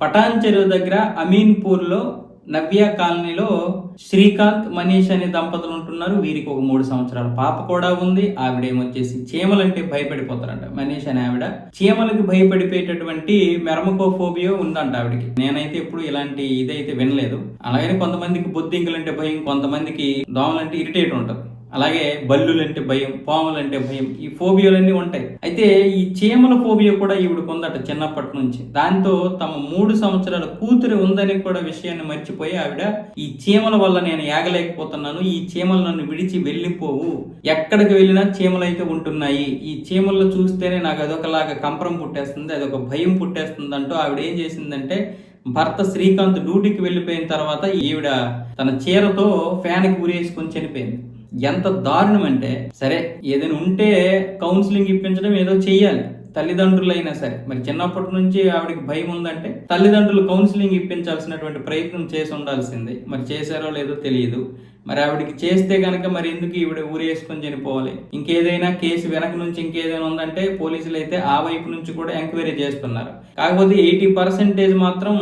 పటాన్ చెరువు దగ్గర అమీన్పూర్లో నవ్య కాలనీలో శ్రీకాంత్ మనీష్ అనే దంపతులు ఉంటున్నారు. వీరికి ఒక మూడు సంవత్సరాల పాప కూడా ఉంది. ఆవిడ ఏమొచ్చేసి చీమలంటే భయపడిపోతారంట. మనీష్ అనే ఆవిడ చీమలకు భయపడిపోయేటటువంటి మెరమకోఫోబియో ఉందంట ఆవిడకి. నేనైతే ఎప్పుడు ఇలాంటి ఇదైతే వినలేదు. అలాగని కొంతమందికి బొద్దింకలంటే భయం కొంతమందికి దోమలంటే ఇరిటేట్ ఉంటుంది. అలాగే బల్లులంటే భయం పాములంటే భయం ఈ ఫోబియాలన్నీ ఉంటాయి. అయితే ఈ చీమల ఫోబియా కూడా ఈవిడ ఉందట చిన్నప్పటి నుంచి. దాంతో తమ మూడు సంవత్సరాల కూతురు ఉందని కూడా విషయాన్ని మర్చిపోయి ఆవిడ ఈ చీమల వల్ల నేను ఏగలేకపోతున్నాను ఈ చీమలు నన్ను విడిచి వెళ్ళిపోవు. ఎక్కడికి వెళ్ళినా చీమలు అయితే ఉంటున్నాయి. ఈ చీమల్లో చూస్తేనే నాకు అదొకలాగా కంపరం పుట్టేస్తుంది అదొక భయం పుట్టేస్తుంది అంటూ ఆవిడ ఏం చేసిందంటే భర్త శ్రీకాంత్ డ్యూటీకి వెళ్ళిపోయిన తర్వాత ఈవిడ తన చీరతో ఫ్యాన్కి ఉరేసుకొని చనిపోయింది. ఎంత దారుణం అంటే సరే ఏదైనా ఉంటే కౌన్సిలింగ్ ఇప్పించడం ఏదో చెయ్యాలి. తల్లిదండ్రులైనా సరే. మరి చిన్నప్పటి నుంచి ఆవిడకి భయం ఉందంటే తల్లిదండ్రులు కౌన్సిలింగ్ ఇప్పించాల్సినటువంటి ప్రయత్నం చేసి ఉండాల్సింది. మరి చేశారో లేదో తెలియదు. మరి ఆవిడకి చేస్తే కనుక మరి ఎందుకు ఈవిడ ఊరేసుకొని చనిపోవాలి? ఇంకేదైనా కేసు వెనక నుంచి ఇంకేదైనా ఉందంటే పోలీసులు అయితే ఆ వైపు నుంచి కూడా ఎంక్వైరీ చేస్తున్నారు. కాకపోతే ఎయిటీ పర్సెంటేజ్ మాత్రం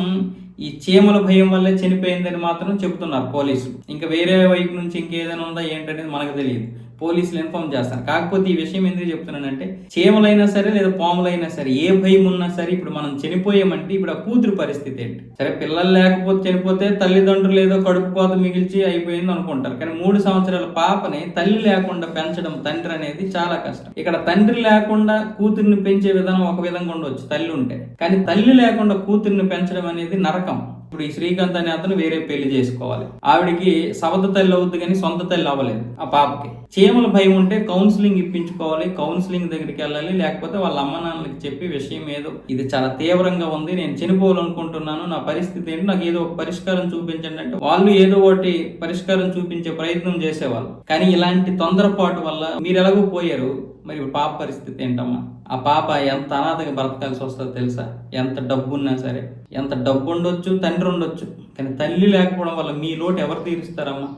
ఈ చీమల భయం వల్లే చనిపోయిందని మాత్రం చెబుతున్నారు పోలీసులు. ఇంకా వేరే వైపు నుంచి ఇంకేదైనా ఉందా ఏంటనేది మనకు తెలియదు. పోలీసులు ఇన్ఫార్మ్ చేస్తారు. కాకపోతే ఈ విషయం ఎందుకు చెప్తున్నానంటే చీమలైనా సరే లేదా పాములైనా సరే ఏ భయం ఉన్నా సరే ఇప్పుడు మనం చనిపోయామంటే ఇప్పుడు ఆ కూతురు పరిస్థితి ఏంటి? సరే పిల్లలు లేకపోతే చనిపోతే తల్లిదండ్రులు ఏదో కడుపు కోత మిగిల్చి అయిపోయింది అనుకుంటారు. కానీ మూడు సంవత్సరాల పాపని తల్లి లేకుండా పెంచడం తండ్రి అనేది చాలా కష్టం. ఇక్కడ తండ్రి లేకుండా కూతుర్ని పెంచే విధానం ఒక విధంగా ఉండొచ్చు తల్లి ఉంటే. కానీ తల్లి లేకుండా కూతుర్ని పెంచడం అనేది నరకం. ఇప్పుడు ఈ శ్రీకాంత్ అనే అతను వేరే పెళ్ళి చేసుకోవాలి. ఆవిడికి సవత తల్లి అవుద్ది కానీ సొంత తల్లి అవ్వలేదు ఆ పాపకి. చీమల భయం ఉంటే కౌన్సిలింగ్ ఇప్పించుకోవాలి కౌన్సిలింగ్ దగ్గరికి వెళ్ళాలి లేకపోతే వాళ్ళ అమ్మ నాన్నలకి చెప్పి విషయం ఏదో. ఇది చాలా తీవ్రంగా ఉంది నేను చనిపోవాలనుకుంటున్నాను నా పరిస్థితి ఏంటి నాకు ఏదో ఒక పరిష్కారం చూపించండి అంటే వాళ్ళు ఏదో ఒకటి పరిష్కారం చూపించే ప్రయత్నం చేసేవాళ్ళు. కానీ ఇలాంటి తొందరపాటు వల్ల మీరు ఎలాగో పోయారు మరి పాప పరిస్థితి ఏంటమ్మా? ఆ పాప ఎంత అనాథగా బ్రతకాల్సి వస్తుందో తెలుసా? ఎంత డబ్బు ఉన్నా సరే. ఎంత డబ్బు ఉండొచ్చు తండ్రి ఉండొచ్చు. కానీ తల్లి లేకపోవడం వల్ల మీ లోటు ఎవరు తీరుస్తారమ్మా?